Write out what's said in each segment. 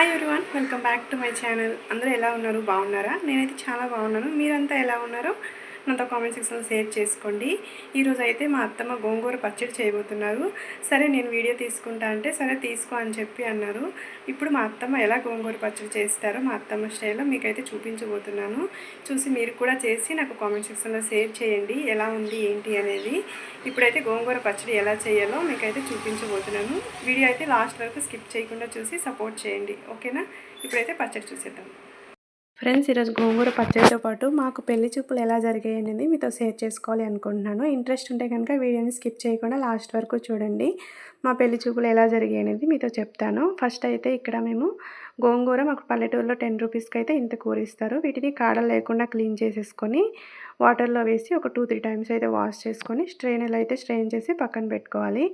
Hi everyone welcome back to my channel అందరూ ఎలా ఉన్నారు? బాగున్నారా? నేనైతే చాలా బాగున్నాను. మీరంతా ఎలా ఉన్నారో? నాతో కామెంట్ సెక్షన్లో షేర్ చేసుకోండి. ఈరోజు అయితే మా అత్తమ్మ గోంగూర పచ్చడి చేయబోతున్నారు. సరే నేను వీడియో తీసుకుంటా అంటే సరే తీసుకో అని చెప్పి అన్నారు. ఇప్పుడు మా అత్తమ్మ ఎలా గోంగూర పచ్చడి చేస్తారో మా అత్తమ్మ స్టైల్లో మీకైతే చూపించబోతున్నాను. చూసి మీరు కూడా చేసి నాకు కామెంట్ సెక్షన్లో షేర్ చేయండి. ఎలా ఉంది ఏంటి అనేది. ఇప్పుడైతే గోంగూర పచ్చడి ఎలా చేయాలో మీకైతే చూపించబోతున్నాను. వీడియో అయితే లాస్ట్ వరకు స్కిప్ చేయకుండా చూసి సపోర్ట్ చేయండి. ఓకేనా ఇప్పుడైతే పచ్చడి చూసేద్దాం. ఫ్రెండ్స్ ఈరోజు గోంగూర పచ్చడితో పాటు మాకు పెళ్ళి చూపులు ఎలా జరిగాయి అనేది మీతో షేర్ చేసుకోవాలి అనుకుంటున్నాను. ఇంట్రెస్ట్ ఉంటే కనుక వీడియోని స్కిప్ చేయకుండా లాస్ట్ వరకు చూడండి. మా పెళ్ళి చూపులు ఎలా జరిగాయి అనేది మీతో చెప్తాను. ఫస్ట్ అయితే ఇక్కడ మేము గోంగూర మాకు పల్లెటూరులో టెన్ రూపీస్కి అయితే ఇంత కూర ఇస్తారు. వీటిని కాడలు లేకుండా క్లీన్ చేసేసుకొని వాటర్లో వేసి ఒక టూ త్రీ టైమ్స్ అయితే వాష్ చేసుకొని స్ట్రెయినర్లు అయితే స్ట్రెయిన్ చేసి పక్కన పెట్టుకోవాలి.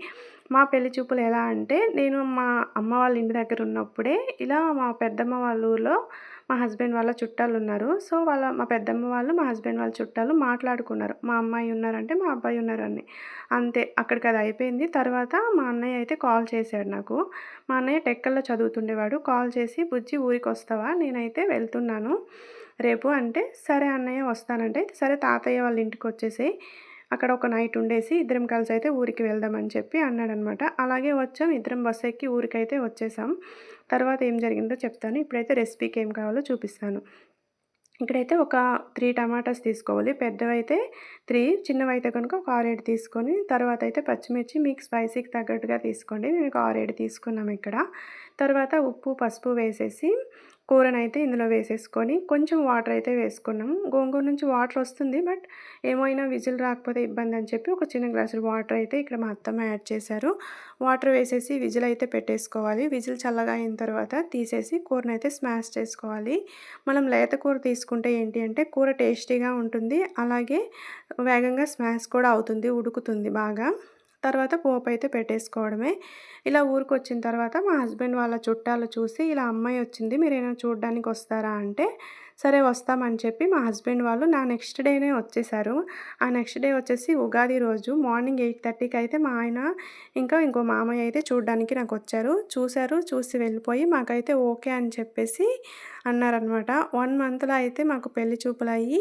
మా పెళ్ళి చూపులు ఎలా అంటే నేను మా అమ్మ వాళ్ళ ఇంటి దగ్గర ఉన్నప్పుడే ఇలా మా పెద్దమ్మ వాళ్ళ ఊర్లో మా హస్బెండ్ వాళ్ళ చుట్టాలు ఉన్నారు. సో వాళ్ళ మా పెద్దమ్మ వాళ్ళు మా హస్బెండ్ వాళ్ళ చుట్టాలు మాట్లాడుకున్నారు. మా అమ్మాయి ఉన్నారంటే మా అబ్బాయి ఉన్నారని. అంతే అక్కడికి అది అయిపోయింది. తర్వాత మా అన్నయ్య అయితే కాల్ చేశాడు నాకు. మా అన్నయ్య టెక్కల్లో చదువుతుండేవాడు. కాల్ చేసి బుజ్జి ఊరికి వస్తావా నేనైతే వెళ్తున్నాను. రేపు అంటే సరే అన్నయ్య వస్తానంటే సరే తాతయ్య వాళ్ళ ఇంటికి వచ్చేసి అక్కడ ఒక నైట్ ఉండేసి ఇద్దరం కలిసి అయితే ఊరికి వెళ్దామని చెప్పి అన్నాడనమాట. అలాగే వచ్చాం. ఇద్దరం బస్ ఎక్కి ఊరికైతే వచ్చేసాం. తర్వాత ఏం జరిగిందో చెప్తాను. ఇప్పుడైతే రెసిపీకి ఏం కావాలో చూపిస్తాను. ఇక్కడైతే ఒక త్రీ టమాటాస్ తీసుకోవాలి. పెద్దవైతే త్రీ చిన్నవైతే కనుక ఒక ఆరేడు తీసుకొని తర్వాత అయితే పచ్చిమిర్చి మీకు స్పైసీకి తగ్గట్టుగా తీసుకోండి. మేము ఒక ఆరేడు తీసుకున్నాం ఇక్కడ. తర్వాత ఉప్పు పసుపు వేసేసి కూరనైతే అయితే ఇందులో వేసేసుకొని కొంచెం వాటర్ అయితే వేసుకున్నాం. గోంగూర నుంచి వాటర్ వస్తుంది బట్ ఏమైనా విజిల్ రాకపోతే ఇబ్బంది అని చెప్పి ఒక చిన్న గ్లాసులు వాటర్ అయితే ఇక్కడ మా అత్తమ్మ యాడ్ చేశారు. వాటర్ వేసేసి విజిల్ అయితే పెట్టేసుకోవాలి. విజిల్ చల్లగా అయిన తర్వాత తీసేసి కూరను అయితే స్మాష్ చేసుకోవాలి. మనం లేత కూర తీసుకుంటే ఏంటి అంటే కూర టేస్టీగా ఉంటుంది. అలాగే వేగంగా స్మాష్ కూడా అవుతుంది ఉడుకుతుంది బాగా. తర్వాత పోపు అయితే పెట్టేసుకోవడమే. ఇలా ఊరికి వచ్చిన తర్వాత మా హస్బెండ్ వాళ్ళ చుట్టాలు చూసి ఇలా అమ్మాయి వచ్చింది మీరు ఏమైనా చూడడానికి వస్తారా? అంటే సరే వస్తామని చెప్పి మా హస్బెండ్ వాళ్ళు నా నెక్స్ట్ డేనే వచ్చేసారు. ఆ నెక్స్ట్ డే వచ్చేసి ఉగాది రోజు మార్నింగ్ ఎయిట్ థర్టీకి అయితే మా ఆయన ఇంకా ఇంకో మామయ్య అయితే చూడడానికి నాకు వచ్చారు. చూశారు చూసి వెళ్ళిపోయి మాకైతే ఓకే అని చెప్పేసి అన్నారనమాట వన్ మంత్లో అయితే మాకు పెళ్ళి చూపులు అయ్యి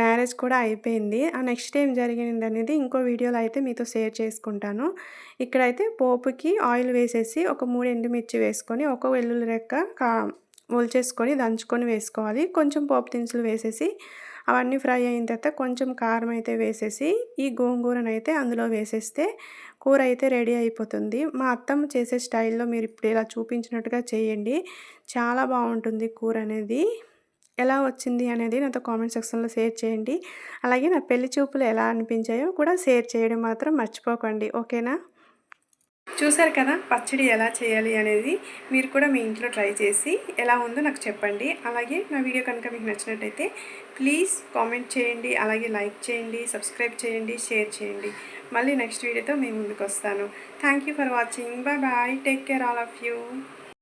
మ్యారేజ్ కూడా అయిపోయింది. ఆ నెక్స్ట్ ఏం జరిగింది అనేది ఇంకో వీడియోలో అయితే మీతో షేర్ చేసుకుంటాను. ఇక్కడైతే పోపుకి ఆయిల్ వేసేసి ఒక మూడు ఎండుమిర్చి వేసుకొని ఒక వెల్లుల్లి రెక్క కా ఒలిచేసుకొని దంచుకొని వేసుకోవాలి. కొంచెం పోపు దినుసులు వేసేసి అవన్నీ ఫ్రై అయిన తర్వాత కొంచెం కారం అయితే వేసేసి ఈ గోంగూరను అయితే అందులో వేసేస్తే కూర అయితే రెడీ అయిపోతుంది. మా అత్తమ్మ చేసే స్టైల్లో మీరు ఇప్పుడు ఇలా చూపించినట్టుగా చేయండి. చాలా బాగుంటుంది కూర అనేది. ఎలా వచ్చింది అనేది నాతో కామెంట్ సెక్షన్లో షేర్ చేయండి. అలాగే నా పెళ్ళి చూపులు ఎలా అనిపించాయో కూడా షేర్ చేయడం మాత్రం మర్చిపోకండి. ఓకేనా? చూసారు కదా పచ్చడి ఎలా చేయాలి అనేది మీరు కూడా మీ ఇంట్లో ట్రై చేసి ఎలా ఉందో నాకు చెప్పండి. అలాగే నా వీడియో కనుక మీకు నచ్చినట్టయితే ప్లీజ్ కామెంట్ చేయండి. అలాగే లైక్ చేయండి సబ్స్క్రైబ్ చేయండి షేర్ చేయండి. మళ్ళీ నెక్స్ట్ వీడియోతో మేము ముందుకు వస్తాను. Thank you for watching. Bye bye. Take care all of you.